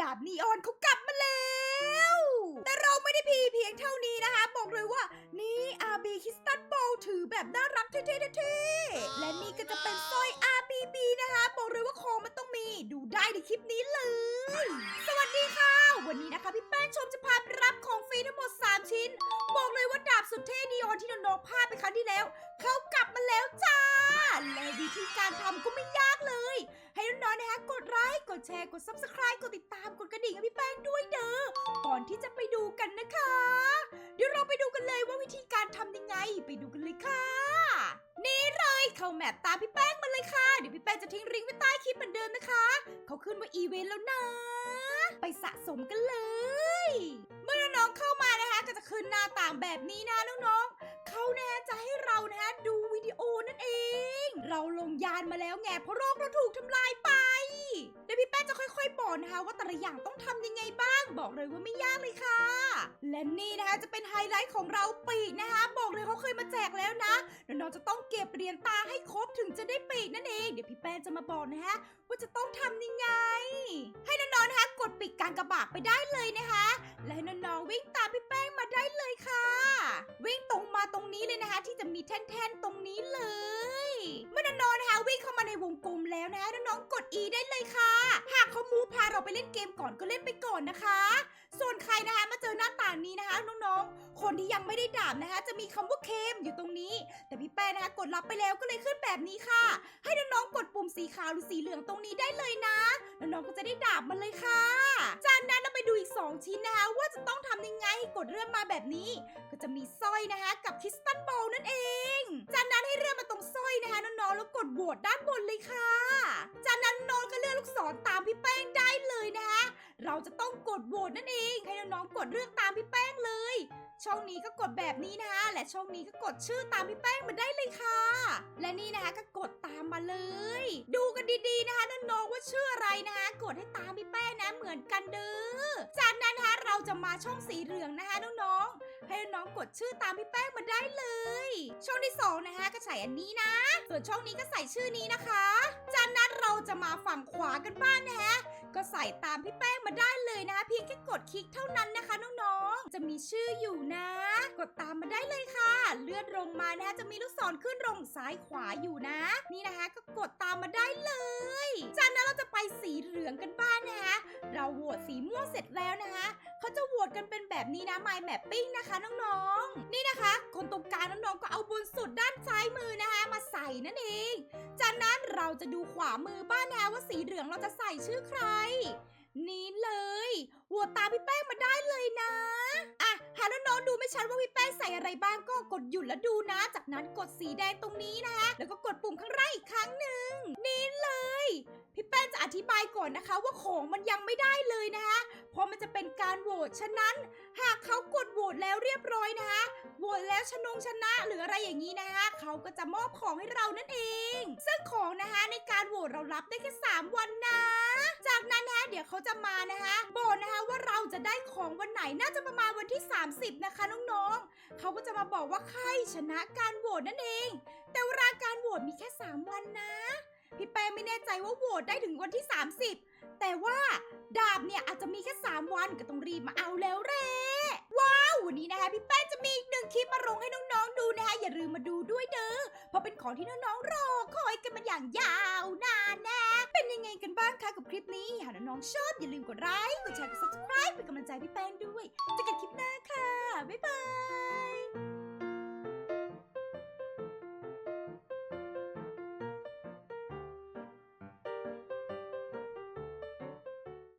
ดาบนีออนเขากลับมาแล้ว แต่เราไม่ได้พีเพียงเท่านี้นะคะ บอกเลยว่านี่อาร์บีคิสตันโบถือแบบน่ารักเท่ๆท่และนี่ก็จะเป็นสร้อย RBB นะคะ บอกเลยว่าของมันต้องมีดูได้ในคลิปนี้เลย สวัสดีค่ะ วันนี้นะคะพี่แป้งชมจะพาไปรับของฟรีทั้งหมด 3 ชิ้น บอกเลยว่าดาบสุดเท่นีออนที่น้องๆพลาดไปครั้งที่แล้วเขากลับมา ดไลค์กดแชร์กด subscribe กดติดตามกดกระดิ่งให้พี่แป้งด้วยเด้อก่อนที่จะไปดูกันนะคะ เดี๋ยวเราไปดูกันเลยว่าวิธีการทำยังไงไปดูกันเลยค่ะ นี่เลยเข้าแมปตามพี่แป้งมาเลยค่ะ เดี๋ยวพี่แป้งจะทิ้งลิงก์ไว้ใต้คลิปเหมือนเดิมนะคะ เขาขึ้นว่าอีเวนต์แล้วนะ ไปสะสมกันเลย เมื่อน้องเข้ามานะคะก็จะขึ้นหน้าต่างแบบนี้นะน้องๆเขานะจะให้เรานะดูวิดีโอนั่นเอง เราลงยานมาแล้วไงเพราะโรคเราถูกทำลายไป เดี๋ยวพี่แป้งจะค่อยๆบอกนะคะ ว่าแต่ละอย่างต้องทำยังไงบ้าง บอกเลยว่าไม่ยากเลยค่ะ และนี่นะคะจะเป็นไฮไลท์ของเราปีกนะคะ บอกเลยเขาเคยมาแจกแล้วนะน้องๆจะต้องเก็บเหรียญตาให้ครบถึงจะได้ปีกนั่นเอง เดี๋ยวพี่แป้งจะมาบอกนะฮะว่าจะต้องทำยังไง ให้น้องๆนะคะกดปีกกลางกระบากไปได้เลยนะคะ และให้น้องๆวิ่งตามพี่แป้งมาได้เลยค่ะ วิ่งตรงมาตรงนี้เลยนะคะ ที่จะมีแท่นๆตรงนี้เลย เมื่อน้องๆนะคะวิ่งเข้ามาในวงกลมแล้วนะคะน้องๆกด E ได้เลยค่ะ หากเขามูพาเราไปเล่นเกมก่อนก็เล่นไปก่อนนะคะ ส่วนใครนะคะมาเจอหน้าต่างนี้นะคะน้องๆ คนที่ยังไม่ได้ดาบนะคะ จะมีคำว่าเคมอยู่ตรงนี้ แต่พี่แป้นะคะกดรับไปแล้วก็เลยขึ้นแบบนี้ค่ะ ให้น้องๆกดปุ่มสีขาวหรือสีเหลืองตรงนี้ได้เลยนะน้องๆก็จะได้ดาบมาเลยค่ะ จากนั้นเราไปดูอีก 2 ชิ้นนะคะ ว่าจะต้องทำยังไงให้กดเลื่อนมาแบบนี้ ก็จะมีสร้อยนะคะ กับคริสตัลโบลนั่นเอง จากนั้น นมาตรงสร้อยนะคะน้องๆแล้วกดโหวตด้านบนเลยค่ะ จากนั้นน้องก็เลื่อนลูกศรตามพี่แป้งได้ เราจะต้องกดโหวตนั่นเอง ให้น้องๆกดเลือกตามพี่แป้งเลย ช่องนี้ก็กดแบบนี้นะคะ และช่องนี้ก็กดชื่อตามพี่แป้งมาได้เลยค่ะ และนี่นะคะก็กดตามมาเลย ดูกันดีๆนะคะน้องๆว่าชื่ออะไรนะคะ กดให้ตามพี่แป้งนะเหมือนกันเด้อ จากนั้นนะคะเราจะมาช่องสีเหลืองนะคะน้องๆ ให้น้องกดชื่อตามพี่แป้งมาได้เลย ช่องที่สองนะคะก็ใส่อันนี้นะ ส่วนช่องนี้ก็ใส่ชื่อนี้นะคะ จากนั้นเราจะมาฝั่งขวากันบ้างนะคะ ก็ใส่ตามพี่แป้งมาได้เลยนะคะเพียงแค่กดคลิกเท่านั้นนะคะน้องๆ จะมีชื่ออยู่นะ กดตามมาได้เลยค่ะ เลื่อนลงมานะคะจะมีลูกศรขึ้นลงซ้ายขวาอยู่นะ นี่นะคะก็กดตามมาได้เลยจากนั้นเราจะไปสีเหลืองกันบ้างนะคะ เราโหวตสีม่วงเสร็จแล้วนะคะเขา กันเป็นแบบนี้นะ My Mapping นะคะน้องๆ นี่นะคะ คนตรงกลางน้องๆก็เอาบนสุดด้านซ้ายมือนะคะ มาใส่นั่นเอง จากนั้นเราจะดูขวามือบ้านนะว่าสีเหลืองเราจะใส่ชื่อใคร นี่เลยโหวตตามพี่แป้งมาได้เลยนะอะหาน้องๆดูไม่ชัดว่าพี่แป้งใส่อะไรบ้างก็กดหยุดแล้วดูนะ จากนั้นกดสีแดงตรงนี้นะคะแล้วก็กดปุ่มข้างล่างอีกครั้งหนึ่ง ธิบายก่อนนะคะว่าของมันยังไม่ได้เลยนะคะเพราะมันจะเป็นการโหวตฉะนั้น หากเขากดโหวตแล้วเรียบร้อยนะคะโหวตแล้วชนงชนะหรืออะไรอย่างนี้นะคะเขาก็จะมอบของให้เรานั่นเอง ซึ่งของนะคะในการโหวตเรารับได้แค่3วันนะ จากนั้นนะคะเดี๋ยวเขาจะมานะคะบอกนะคะว่าเราจะได้ของวันไหนน่าจะประมาณวันที่ 30 นะคะน้องๆเขาก็จะมาบอกว่าใครชนะการโหวตนั่นเอง แต่เวลาการโหวตมีแค่ 3 วันนะพี่แป้งไม่แน่ใจว่าโหวตได้ถึงวันที่ 30 แต่ว่าดาบเนี่ยอาจจะมีแค่ 3 วันก็ต้องรีบมาเอาแล้วแหละว้าววันนี้นะคะพี่แป้งจะมีอีกหนึ่งคลิปมาลงให้น้องๆดูนะคะอย่าลืมมาดูด้วยเด้อเพราะเป็นของที่น้องๆรอคอยกันมาอย่างยาวนานนะ เป็นยังไงกันบ้างคะกับคลิปนี้หากน้องๆชอบอย่าลืมกดไลค์กดแชร์กด subscribe เป็นกำลังใจพี่แป้งด้วยเจอกันคลิปหน้าค่ะบ๊ายบาย